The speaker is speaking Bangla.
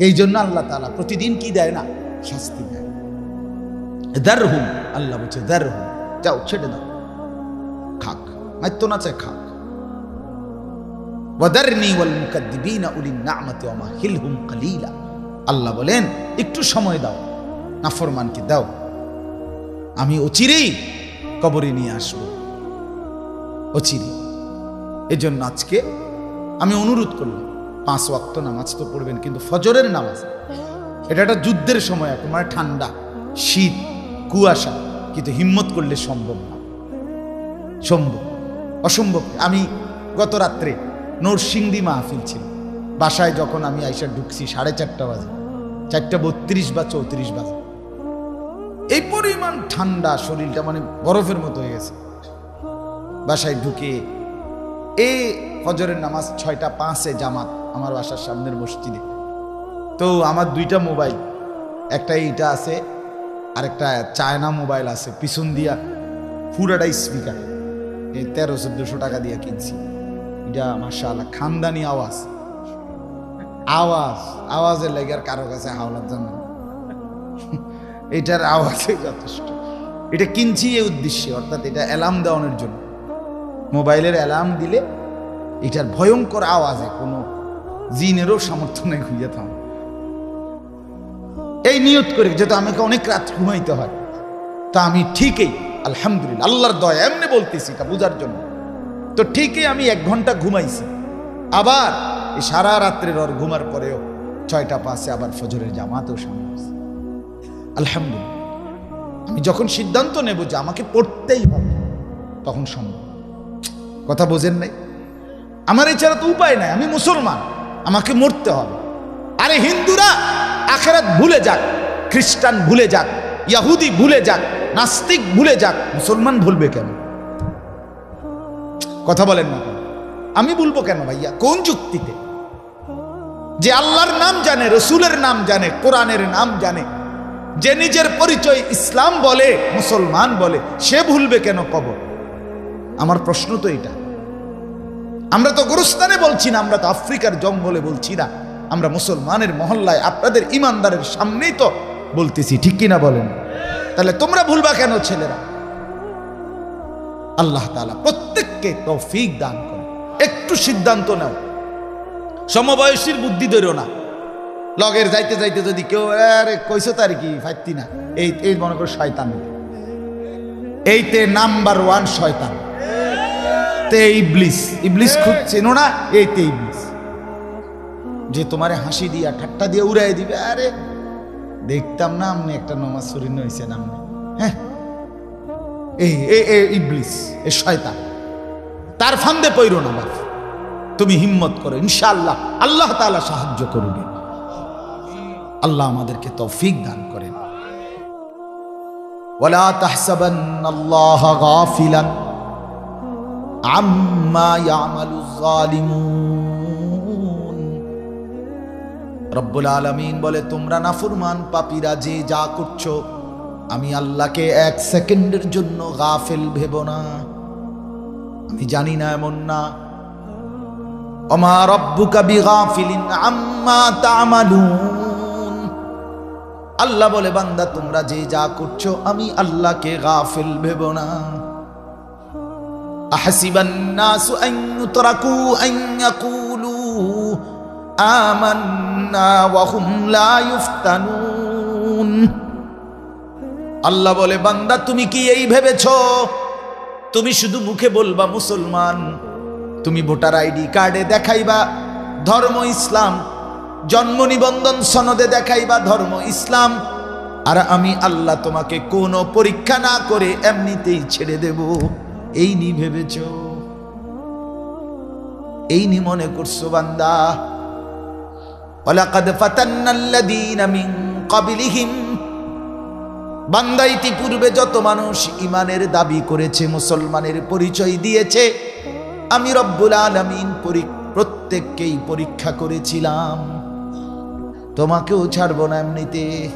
এই জন্য আল্লাহ তালা প্রতিদিন কি দেয় না? শাস্তি দেয়। দার হুম আল্লাহ বলছে দার হুম যাও, ছেড়ে দাও। খাক, মাইত্য না চায়, খাক। ওয়াদারনি ওয়াল মুকাদ্দিবিনা উলিন না'মাতি ওয়া মাহিলহুম কালিলা। আল্লাহ বলেন, একটু সময় দাও, নাফরমানকে দাও। আমি অচিরেই কবরে নিয়ে আসব। অচিরে এই জন্য আজকে আমি অনুরোধ করলাম পাঁচ ওয়াক্ত নামাজ তো পড়বেন, কিন্তু ফজরের নামাজ, এটা একটা যুদ্ধের সময়, এখন মানে ঠান্ডা, শীত, কুয়াশা, কিন্তু হিম্মত করলে সম্ভব না। সম্ভব, অসম্ভব। আমি গত রাত্রে নরসিংদী মাহফিল ছিল, বাসায় যখন আমি আইসা ঢুকছি, সাড়ে চারটা বাজে, চারটা বত্রিশ বা চৌত্রিশ বাজে। এই পরিমাণ ঠান্ডা শরীরটা মানে বরফের মতো হয়ে গেছে। বাসায় ঢুকে, এ ফজরের নামাজ ছয়টা পাঁচে জামাত আমার বাসার সামনের মসজিদে। তো আমার দুইটা মোবাইল একটা এইটা আছে, আরেকটা চায়না মোবাইল আছে, পিছন দিয়া পুরাটাই স্পিকার এই তেরো, চোদ্দশো টাকা দিয়ে কিনছি। এটা মার্শাল্লাহ খানদানি আওয়াজ। আওয়াজ, আওয়াজের লেগে আর কারও কাছে হাওলার জন্য এটার আওয়াজে যথেষ্ট। এটা কিনছি এই উদ্দেশ্যে, অর্থাৎ এটা অ্যালার্ম দেওয়ানোর জন্য। মোবাইলের অ্যালার্ম দিলে এটার ভয়ঙ্কর আওয়াজে কোনো জিনেরও সামর্থ্য নেই খুঁজে থাম। এই নিয়ত করে যেহেতু আমাকে অনেক রাত ঘুমাইতে হয়, তা আমি ঠিকই, আলহামদুলিল্লাহ, আল্লাহর দয়া, এমনি বলতেছি এটা বোঝার জন্য। তো ঠিকই আমি এক ঘণ্টা ঘুমাইছি। আবার এই সারা রাত্রের ওর ঘুমার পরেও ছয়টা পাঁচে আবার ফজরের জামাতেও সামনে। আলহামদুলিল্লাহ। আমি যখন সিদ্ধান্ত নেব যে আমাকে পড়তেই হবে, তখন সম্ভব। কথা বোঝেন নাই? আমার এছাড়া তো উপায় নাই, আমি মুসলমান। আমাকে মরতে হবে। আরে হিন্দুরা, আখেরাত ভুলে যাক, খ্রিস্টান ভুলে যাক, ইয়াহুদি ভুলে যাক, নাস্তিক ভুলে যাক, মুসলমান ভুলবে কেন? কথা বলেন না আমি বলব কেন ভাইয়া? কোন যুক্তিতে? যে আল্লাহর নাম জানে, রসুলের নাম জানে, কোরআনের নাম জানে, যে নিজের পরিচয় ইসলাম বলে, মুসলমান বলে, সে ভুলবে কেন কবর? আমার প্রশ্ন তো এটা আমরা তো গুরুস্থানে বলছি না, আমরা তো আফ্রিকার জঙ্গলে বলছি না। আমরা মুসলমানের মহল্লায় আপনাদের ইমানদারের সামনেই তো বলতেছি, ঠিক কিনা বলেন? তাহলে তোমরা ভুলবা কেন ছেলেরা? আল্লাহ তাআলা প্রত্যেককে তৌফিক দান করে একটু সিদ্ধান্ত নাও। সমবয়সীর বুদ্ধি ধরো না। লগের যাইতে যাইতে যদি কেউ, আরে, কইছো তার কি? ফাইতি না। এই এই মনে করো শয়তান। এইতে নাম্বার ওয়ান শয়তান। তে খুব চেনো না? ইবলিস। যে তোমারে হাসি ঠাট্টা দিয়ে দিবে। আরে, দেখতাম না আমনি হ্যাঁ? এ এ তার ফান্দে পইরো না তুমি হিম্মত করো, ইনশাআল্লাহ। আল্লাহ তাআলা সাহায্য করবে আল্লাহ আমাদেরকে তৌফিক দান করেন। ওয়ালা তাহসাবান্নাল্লাহা গাফিলান। আম্মা ইয়ামালুজ জালিমুন রব্বুল আলামিন বলে, তোমরা নাফরমান পাপীরা, যে যা করছ, আমি আল্লাহকে এক সেকেন্ডের জন্য গাফেল ভেব না। আমি জানি না এমন না। অমা রব্বুকা বিগাফিলিন আম্মা তামালুন। আল্লাহ বলে, বান্দা, তোমরা যে যা করছ, আমি আল্লাহকে গাফিল ভেব না। أحسب الناس أن يتركوا أن يقولوا آمنا وهم لا يفتنون আল্লাহ বলে বান্দা তুমি কি এই ভেবেছ তুমি শুধু মুখে বলবা মুসলমান তুমি ভোটার আইডি কার্ডে দেখাইবা ধর্ম ইসলাম জন্ম নিবন্ধন সনদে দেখাইবা ধর্ম ইসলাম আর আমি আল্লাহ তোমাকে কোনো পরীক্ষা না করে এমনিতেই ছেড়ে দেব এই নি ভেবেছ? এই নি মনে করছ বান্দা? ওয়ালাকাদ ফাতান্নাল্লাযীনা মিন ক্বাবলিহিম। বান্দা ইতিপূর্বে যত মানুষ ইমানের দাবি করেছে, মুসলমানের পরিচয় দিয়েছে, আমি রব্বুল আলামিন পরি- প্রত্যেককেই পরীক্ষা করেছিলাম। তোমাকেও ছাড়বো না এমনিতে।